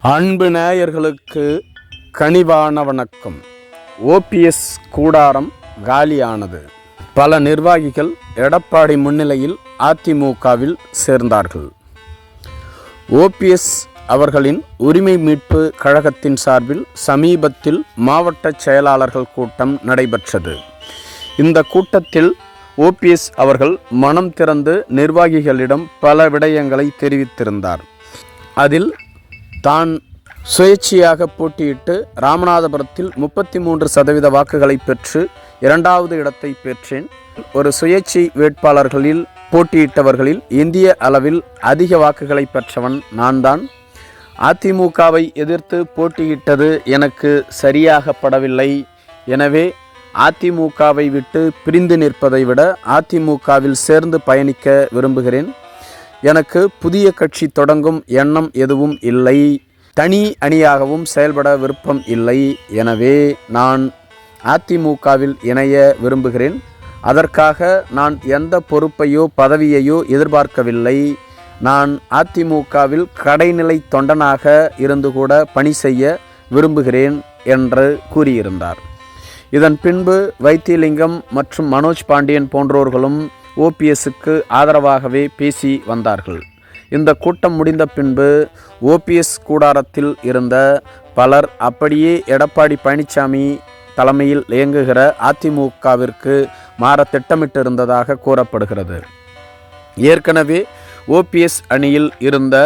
அன்பு நேயர்களுக்கு கனிவான வணக்கம். ஓபிஎஸ் கூடாரம் காலியானது. பல நிர்வாகிகள் எடப்பாடி முன்னிலையில் அதிமுகவில் சேர்ந்தார்கள். ஓபிஎஸ் அவர்களின் உரிமை மீட்பு கழகத்தின் சார்பில் சமீபத்தில் மாவட்ட செயலாளர்கள் கூட்டம் நடைபெற்றது. இந்த கூட்டத்தில் ஓபிஎஸ் அவர்கள் மனம் திறந்து நிர்வாகிகளிடம் பல விடயங்களை தெரிவித்திருந்தார். அதில் தான் சுயேட்சையாக போட்டியிட்டு ராமநாதபுரத்தில் முப்பத்தி மூன்று சதவீத வாக்குகளை பெற்று இரண்டாவது இடத்தை பெற்றேன். ஒரு சுயேட்சை வேட்பாளர்களில் போட்டியிட்டவர்களில் இந்திய அளவில் அதிக வாக்குகளை பெற்றவன் நான் தான் அதிமுகவை எதிர்த்து போட்டியிட்டது எனக்கு சரியாக படவில்லை. எனவே அதிமுகவை விட்டு பிரிந்து நிற்பதை விட அதிமுகவில் சேர்ந்து பயணிக்க விரும்புகிறேன். எனக்கு புதிய கட்சி தொடங்கும் எண்ணம் எதுவும் இல்லை. தனி அணியாகவும் செயல்பட விருப்பம் இல்லை. எனவே நான் அதிமுகவில் இணைய விரும்புகிறேன். அதற்காக நான் எந்த பொறுப்பையோ பதவியையோ எதிர்பார்க்கவில்லை. நான் அதிமுகவில் கடைநிலை தொண்டனாக இருந்து கூட பணி செய்ய விரும்புகிறேன் என்று கூறியிருந்தார். இதன் பின்பு வைத்தியலிங்கம் மற்றும் மனோஜ் பாண்டியன் போன்றோர்களும் ஓபிஎஸ்க்கு ஆதரவாகவே பேசி வந்தார்கள். இந்த கூட்டம் முடிந்த பின்பு ஓபிஎஸ் கூடாரத்தில் இருந்த பலர் அப்படியே எடப்பாடி பழனிசாமி தலைமையில் இயங்குகிற அதிமுகவிற்கு மாற திட்டமிட்டிருந்ததாக கூறப்படுகிறது. ஏற்கனவே ஓபிஎஸ் அணியில் இருந்த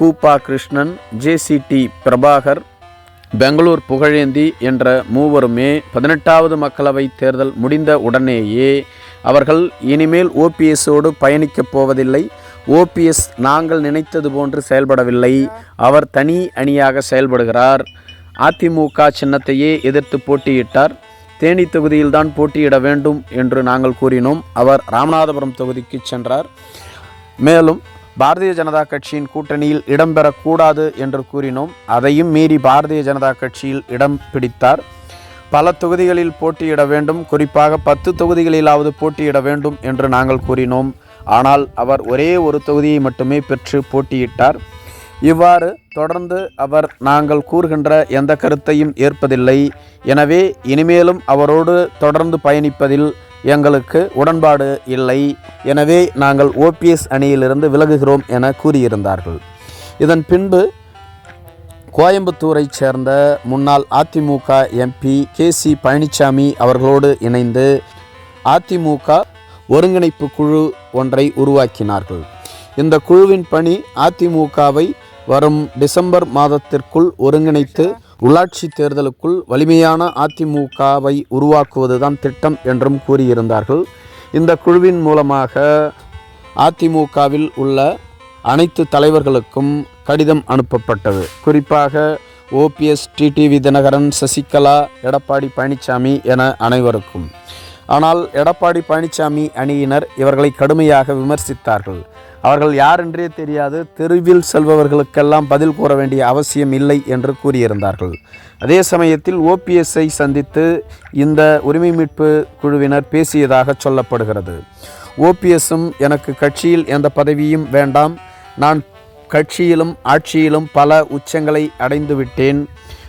கூப்பா கிருஷ்ணன் ஜேசிடி பிரபாகர் பெங்களூர் புகழேந்தி என்ற மூவருமே பதினெட்டாவது மக்களவை தேர்தல் முடிந்த உடனேயே அவர்கள் இனிமேல் ஓபிஎஸோடு பயணிக்கப் போவதில்லை. ஓபிஎஸ் நாங்கள் நினைத்தது போன்று செயல்படவில்லை. அவர் தனி அணியாக செயல்படுகிறார். அதிமுக சின்னத்தையே எதிர்த்து போட்டியிட்டார். தேனி தொகுதியில்தான் போட்டியிட வேண்டும் என்று நாங்கள் கூறினோம். அவர் ராமநாதபுரம் தொகுதிக்கு சென்றார். மேலும் பாரதிய ஜனதா கட்சியின் கூட்டணியில் இடம்பெறக்கூடாது என்று கூறினோம். அதையும் மீறி பாரதிய ஜனதா கட்சியில் இடம் பிடித்தார். பல தொகுதிகளில் போட்டியிட வேண்டும். குறிப்பாக பத்து தொகுதிகளிலாவது போட்டியிட வேண்டும் என்று நாங்கள் கூறினோம். ஆனால் அவர் ஒரே ஒரு தொகுதியை மட்டுமே பெற்று போட்டியிட்டார். இவ்வாறு தொடர்ந்து அவர் நாங்கள் கூறுகின்ற எந்த கருத்தையும் ஏற்பதில்லை. எனவே இனிமேலும் அவரோடு தொடர்ந்து பயணிப்பதில் எங்களுக்கு உடன்பாடு இல்லை. எனவே நாங்கள் ஓபிஎஸ் அணியிலிருந்து விலகுகிறோம் என கூறியிருந்தார்கள். இதன் பின்பு கோயம்புத்தூரைச் சேர்ந்த முன்னாள் AIADMK MP K C Palanisamy அவர்களோடு இணைந்து அதிமுக ஒருங்கிணைப்பு குழு ஒன்றை உருவாக்கினார்கள். இந்த குழுவின் பணி அதிமுகவை வரும் டிசம்பர் மாதத்திற்குள் ஒருங்கிணைத்து உள்ளாட்சி தேர்தலுக்குள் வலிமையான அதிமுகவை உருவாக்குவதுதான் திட்டம் என்றும் கூறியிருந்தார்கள். இந்த குழுவின் மூலமாக அதிமுகவில் உள்ள அனைத்து தலைவர்களுக்கும் கடிதம் அனுப்பப்பட்டது. குறிப்பாக ஓபிஎஸ் டிடிவி தினகரன் சசிகலா எடப்பாடி பழனிசாமி என அனைவருக்கும். ஆனால் எடப்பாடி பழனிசாமி அணியினர் இவர்களை கடுமையாக விமர்சித்தார்கள். அவர்கள் யாரென்றே தெரியாது தெருவில் செல்பவர்களுக்கெல்லாம் பதில் கூற வேண்டிய அவசியம் இல்லை என்று கூறியிருந்தார்கள். அதே சமயத்தில் ஓபிஎஸ்ஐ சந்தித்து இந்த உரிமை மீட்பு குழுவினர் பேசியதாக சொல்லப்படுகிறது. ஓபிஎஸும் எனக்கு கட்சியில் எந்த பதவியும் வேண்டாம். நான் கட்சியிலும் ஆட்சியிலும் பல உச்சங்களை அடைந்துவிட்டேன்.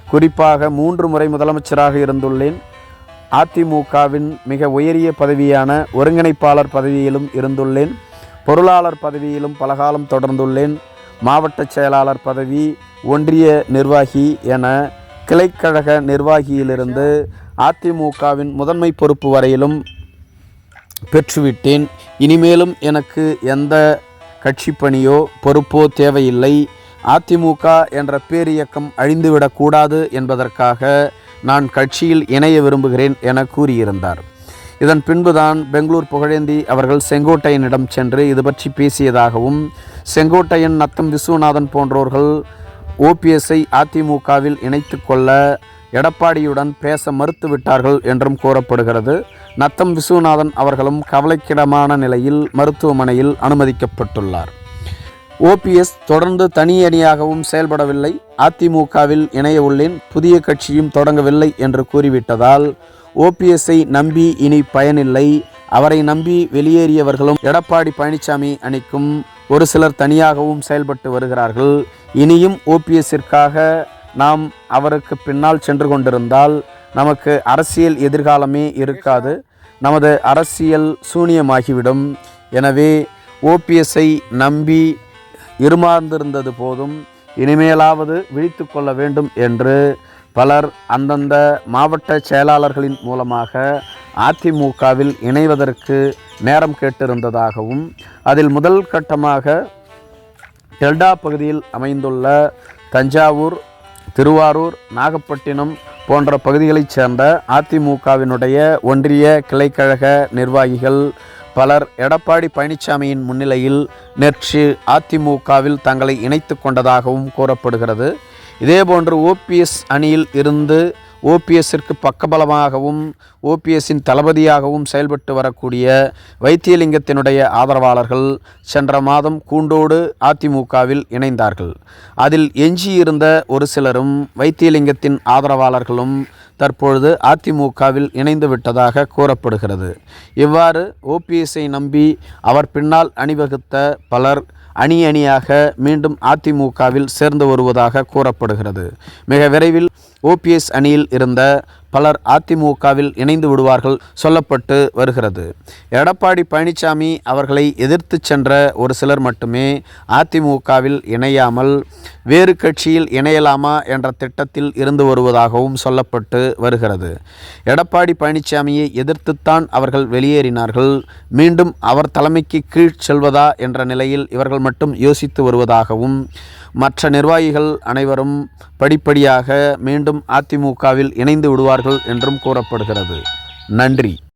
குறிப்பாக மூன்று முறை முதலமைச்சராக இருந்துள்ளேன். அதிமுகவின் மிக உயரிய பதவியான ஒருங்கிணைப்பாளர் பதவியிலும் இருந்துள்ளேன். பொருளாளர் பதவியிலும் பலகாலம் தொடர்ந்துள்ளேன். மாவட்ட செயலாளர் பதவி ஒன்றிய நிர்வாகி என கிளைக்கழக நிர்வாகியிலிருந்து அதிமுகவின் முதன்மை பொறுப்பு வரையிலும் பெற்றுவிட்டேன். இனிமேலும் எனக்கு எந்த கட்சி பணியோ பொறுப்போ தேவையில்லை. அதிமுக என்ற பேரியக்கம் அழிந்துவிடக்கூடாது என்பதற்காக நான் கட்சியில் இணைய விரும்புகிறேன் என கூறியிருந்தார். இதன் பின்புதான் பெங்களூர் புகழேந்தி அவர்கள் செங்கோட்டையனிடம் சென்று இது பற்றி பேசியதாகவும் செங்கோட்டையன் நத்தம் விஸ்வநாதன் போன்றோர்கள் ஓபிஎஸ்ஐ அதிமுகவில் இணைத்து கொள்ள எடப்பாடியுடன் பேச மறுத்துவிட்டார்கள் என்றும் கூறப்படுகிறது. நத்தம் விஸ்வநாதன் அவர்களும் கவலைக்கிடமான நிலையில் மருத்துவமனையில் அனுமதிக்கப்பட்டுள்ளார். ஓபிஎஸ் தொடர்ந்து தனியணியாகவும் செயல்படவில்லை. அதிமுகவில் இணைய உள்ளேன். புதிய கட்சியும் தொடங்கவில்லை என்று கூறிவிட்டதால் ஓபிஎஸ்ஐ நம்பி இனி பயனில்லை. அவரை நம்பி வெளியேறியவர்களும் எடப்பாடி பழனிசாமி அணிக்கும் ஒரு சிலர் தனியாகவும் செயல்பட்டு வருகிறார்கள். இனியும் ஓபிஎஸ்ஸிற்காக நாம் அவருக்கு பின்னால் சென்று கொண்டிருந்தால் நமக்கு அரசியல் எதிர்காலமே இருக்காது. நமது அரசியல் சூனியமாகிவிடும். எனவே ஓபிஎஸ்ஐ நம்பி இருமார்ந்திருந்தது போதும். இனிமேலாவது விழித்து கொள்ள வேண்டும் என்று பலர் அந்தந்த மாவட்ட செயலாளர்களின் மூலமாக அதிமுகவில் இணைவதற்கு நேரம் கேட்டிருந்ததாகவும் அதில் முதல் கட்டமாக டெல்டா பகுதியில் அமைந்துள்ள தஞ்சாவூர் திருவாரூர் நாகப்பட்டினம் போன்ற பகுதிகளைச் சேர்ந்த அதிமுகவினுடைய ஒன்றிய கிளைக்கழக நிர்வாகிகள் பலர் எடப்பாடி பழனிசாமியின் முன்னிலையில் நேற்று அதிமுகவில் தங்களை இணைத்து கொண்டதாகவும் கூறப்படுகிறது. இதேபோன்று ஓபிஎஸ் அணியில் இருந்து ஓபிஎஸ்ஸிற்கு பக்கபலமாகவும் ஓபிஎஸ்ஸின் தளபதியாகவும் செயல்பட்டு வரக்கூடிய வைத்தியலிங்கத்தினுடைய ஆதரவாளர்கள் சென்ற மாதம் கூண்டோடு அதிமுகவில் இணைந்தார்கள். அதில் எஞ்சியிருந்த ஒரு சிலரும் வைத்தியலிங்கத்தின் ஆதரவாளர்களும் தற்பொழுது அதிமுகவில் இணைந்து விட்டதாக கூறப்படுகிறது. இவ்வாறு ஓபிஎஸ்ஸை நம்பி அவர் பின்னால் அணிவகுத்த பலர் அணி அணியாக மீண்டும் அதிமுகவில் சேர்ந்து வருவதாக கூறப்படுகிறது. மிக விரைவில் ஓபிஎஸ் அணியில் இருந்த பலர் அதிமுகவில் இணைந்து விடுவார்கள் சொல்லப்பட்டு வருகிறது. எடப்பாடி பழனிசாமி அவர்களை எதிர்த்து சென்ற ஒரு சிலர் மட்டுமே அதிமுகவில் இணையாமல் வேறு கட்சியில் இணையலாமா என்ற திட்டத்தில் இருந்து வருவதாகவும் சொல்லப்பட்டு வருகிறது. எடப்பாடி பழனிசாமியை எதிர்த்துத்தான் அவர்கள் வெளியேறினார்கள். மீண்டும் அவர் தலைமைக்கு கீழ் செல்வதா என்ற நிலையில் இவர்கள் மட்டும் யோசித்து வருவதாகவும் மற்ற நிர்வாகிகள் அனைவரும் படிப்படியாக மீண்டும் மீண்டும் அதிமுகவில் இணைந்து விடுவார்கள் என்றும் கூறப்படுகிறது. நன்றி.